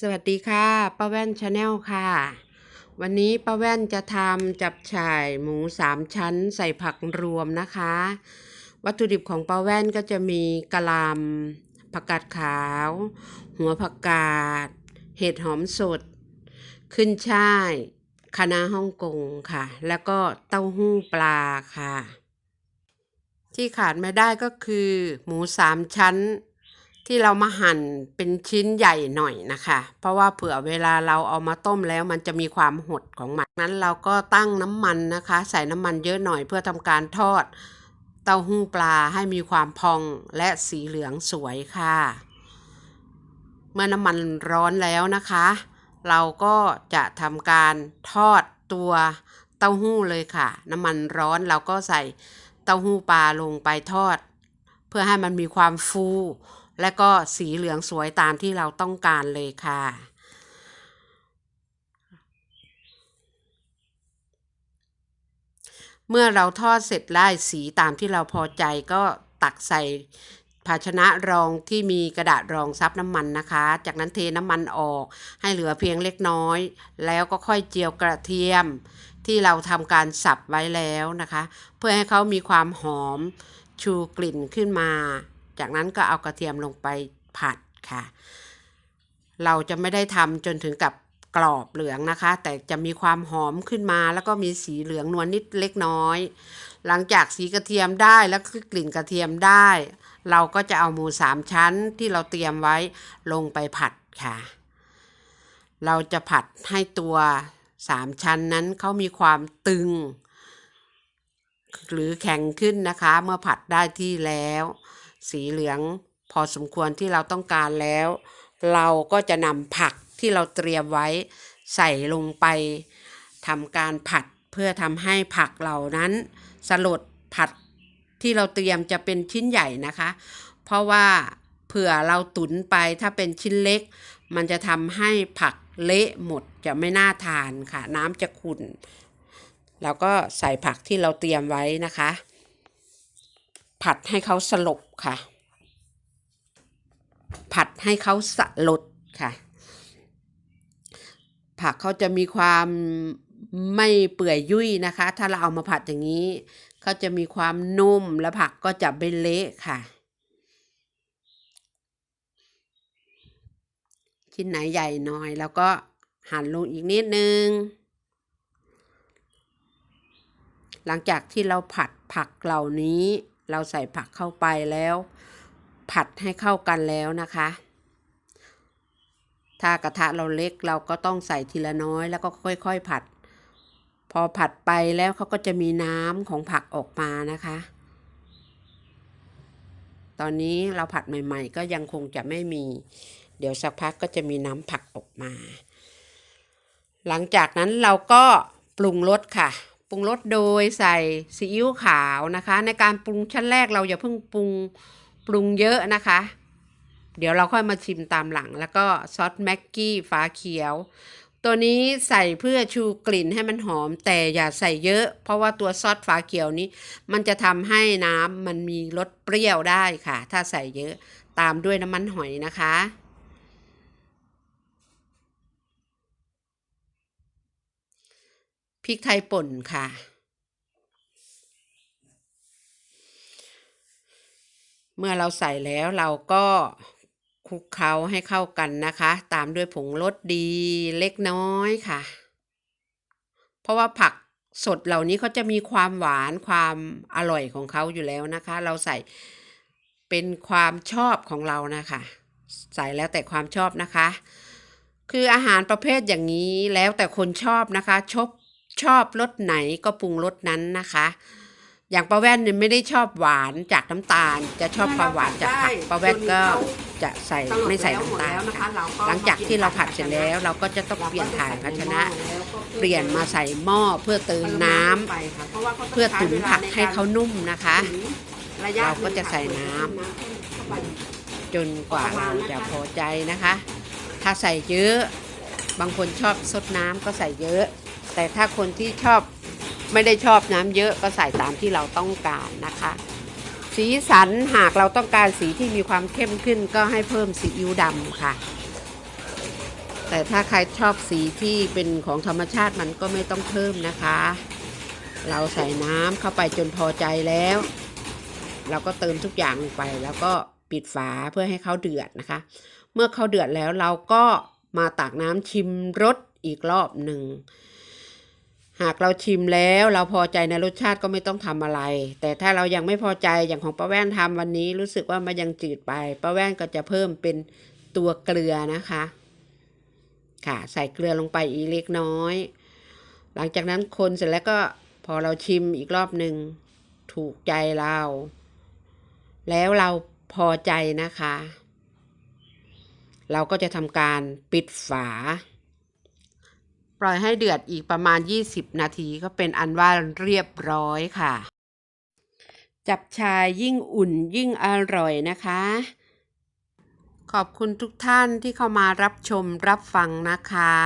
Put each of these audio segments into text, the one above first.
สวัสดีค่ะป้าแว่นชาแนลค่ะ วันนี้ป้าแว่นจะทำจับฉ่ายหมูสามชั้นใส่ผักรวมนะคะ วัตถุดิบของป้าแว่นก็จะมีกะหล่ำผักกาดขาว หัวผักกาด เห็ดหอมสด ขึ้นช่ายคะน้าฮ่องกงค่ะ แล้วก็เต้าหู้ปลาค่ะ ที่ขาดไม่ได้ก็คือ หมูสามชั้น ที่เรามาหั่นเป็นชิ้นใหญ่หน่อยนะคะ เพราะว่าเผื่อเวลาเราเอามาต้มแล้วมันจะมีความหดของมันนั้นเราก็ตั้งน้ำมันนะคะ ใส่น้ำมันเยอะหน่อยเพื่อทำการทอด เต้าหู้ปลาให้มีความพองและสีเหลืองสวยค่ะ เมื่อน้ำมันร้อนแล้วนะคะ เราก็จะทำการทอดตัวเต้าหู้เลยค่ะ น้ำมันร้อนเราก็ใส่เต้าหู้ปลาลงไปทอด เพื่อให้มันมีความฟู และก็สีเหลืองสวยตามที่เราต้องการเลยค่ะ เมื่อเราทอดเสร็จไล่สีตามที่เราพอใจก็ตักใส่ภาชนะรองที่มีกระดาษรองซับน้ำมันนะคะ จากนั้นเทน้ำมันออกให้เหลือเพียงเล็กน้อย แล้วก็ค่อยเจียวกระเทียมที่เราทำการสับไว้แล้วนะคะ เพื่อให้เขามีความหอมชูกลิ่นขึ้นมา จากนั้นก็เอากระเทียมลงไปผัดค่ะ เราจะไม่ได้ทำจนถึงกับกรอบเหลืองนะคะ แต่จะมีความหอมขึ้นมา แล้วก็มีสีเหลืองนวลนิดเล็กน้อย หลังจากสีกระเทียมได้แล้วก็กลิ่นกระเทียมได้ เราก็จะเอาหมูสามชั้นที่เราเตรียมไว้ลงไปผัดค่ะ เราจะผัดให้ตัวสามชั้นนั้นเขามีความตึง หรือแข็งขึ้นนะคะ เมื่อผัดได้ที่แล้ว สีเหลือง พอสมควรที่เราต้องการแล้ว เราก็จะนำผักที่เราเตรียมไว้ใส่ลงไปทำการผัดเพื่อทำให้ผักเหล่านั้น สลดผัดที่เราเตรียมจะเป็นชิ้นใหญ่นะคะ เพราะว่าเผื่อเราตุนไปถ้าเป็นชิ้นเล็ก มันจะทำให้ผักเละหมดจะไม่น่าทานค่ะ น้ำจะขุ่นเราก็ใส่ผักที่เราเตรียมไว้นะคะ ผัดให้เขาสลบค่ะ ผัดให้เขาสลดค่ะ ผักเขาจะมีความไม่เปื่อยยุ่ยนะคะ ถ้าเราเอามาผัดอย่างนี้เขาจะมีความนุ่มและผักก็จะไม่เละค่ะ ชิ้นไหนใหญ่หน่อยแล้วก็หั่นลงอีกนิดนึง หลังจากที่เราผัดผักเหล่านี้ เราใส่ผักเข้าไปแล้ว ผัดให้เข้ากันแล้วนะคะ ถ้ากระทะเราเล็กเราก็ต้องใส่ทีละน้อยแล้วก็ค่อยๆผัด พอผัดไปแล้วเขาก็จะมีน้ำของผักออกมานะคะ ตอนนี้เราผัดใหม่ๆ ก็ยังคงจะไม่มี เดี๋ยวสักพักก็จะมีน้ำผักออกมา หลังจากนั้นเราก็ปรุงรสค่ะ ปรุงรสโดยใส่ซีอิ๊วขาวนะคะ ในการปรุงชั้นแรกเราอย่าเพิ่งปรุงปรุงเยอะนะคะ เดี๋ยวเราค่อยมาชิมตามหลัง แล้วก็ซอสแม็กกี้ฟ้าเขียว ตัวนี้ใส่เพื่อชูกลิ่นให้มันหอม แต่อย่าใส่เยอะ เพราะว่าตัวซอสฟ้าเขียวนี้ มันจะทำให้น้ำมันมีรสเปรี้ยวได้ค่ะ ถ้าใส่เยอะตามด้วยน้ำมันหอยนะคะ พริกไทยป่นค่ะ เมื่อเราใส่แล้วเราก็คลุกเคล้าให้เข้ากันนะคะ ตามด้วยผงรสดีเล็กน้อยค่ะ เพราะว่าผักสดเหล่านี้เขาจะมีความหวานความอร่อยของเขาอยู่แล้วนะคะ เราใส่เป็นความชอบของเรานะคะ ใส่แล้วแต่ความชอบนะคะ คืออาหารประเภทอย่างนี้แล้วแต่คนชอบนะคะ ชอบ ชอบรสไหนก็ปรุงรสนั้นนะคะ อย่างป้าแว่นเนี่ยไม่ได้ชอบหวานจากน้ำตาล จะชอบความหวานจากผักป้าแว่นก็จะใส่ไม่ใส่น้ำตาลค่ะหลังจากที่เราผัดเสร็จแล้ว เราก็จะต้องเปลี่ยนถ่ายภาชนะ เปลี่ยนมาใส่หม้อเพื่อเติมน้ำเพื่อตุ๋นผักให้เขานุ่มนะคะ เราก็จะใส่น้ำจนกว่าเราจะพอใจนะคะ ถ้าใส่เยอะ บางคนชอบซดน้ำก็ใส่เยอะ แต่ถ้าคนที่ชอบไม่ได้ชอบน้ำเยอะก็ใส่ตามที่เราต้องการนะคะ สีสันหากเราต้องการสีที่มีความเข้มขึ้นก็ให้เพิ่มซีอิ๊วดำค่ะ แต่ถ้าใครชอบสีที่เป็นของธรรมชาติมันก็ไม่ต้องเพิ่มนะคะ เราใส่น้ำเข้าไปจนพอใจแล้ว เราก็เติมทุกอย่างลงไป แล้วก็ปิดฝาเพื่อให้เขาเดือดนะคะ เมื่อเขาเดือดแล้วเราก็มาตักน้ำชิมรสอีกรอบหนึ่ง หากเราชิมแล้วเราพอใจในรสชาติก็ไม่ต้องทำอะไร แต่ถ้าเรายังไม่พอใจอย่างของป้าแว่นทำวันนี้รู้สึกว่ามันยังจืดไปป้าแว่นก็จะเพิ่มเป็นตัวเกลือนะคะ ค่ะใส่เกลือลงไปอีกเล็กน้อย หลังจากนั้นคนเสร็จแล้วก็พอเราชิมอีกรอบหนึ่งถูกใจเรา แล้วเราพอใจนะคะ เราก็จะทำการปิดฝา ปล่อยให้เดือดอีกประมาณ 20 นาทีก็เป็นอันว่าเรียบร้อยค่ะ จับชายยิ่งอุ่นยิ่งอร่อยนะคะ ขอบคุณทุกท่านที่เข้ามารับชมรับฟังนะคะ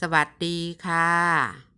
สวัสดีค่ะ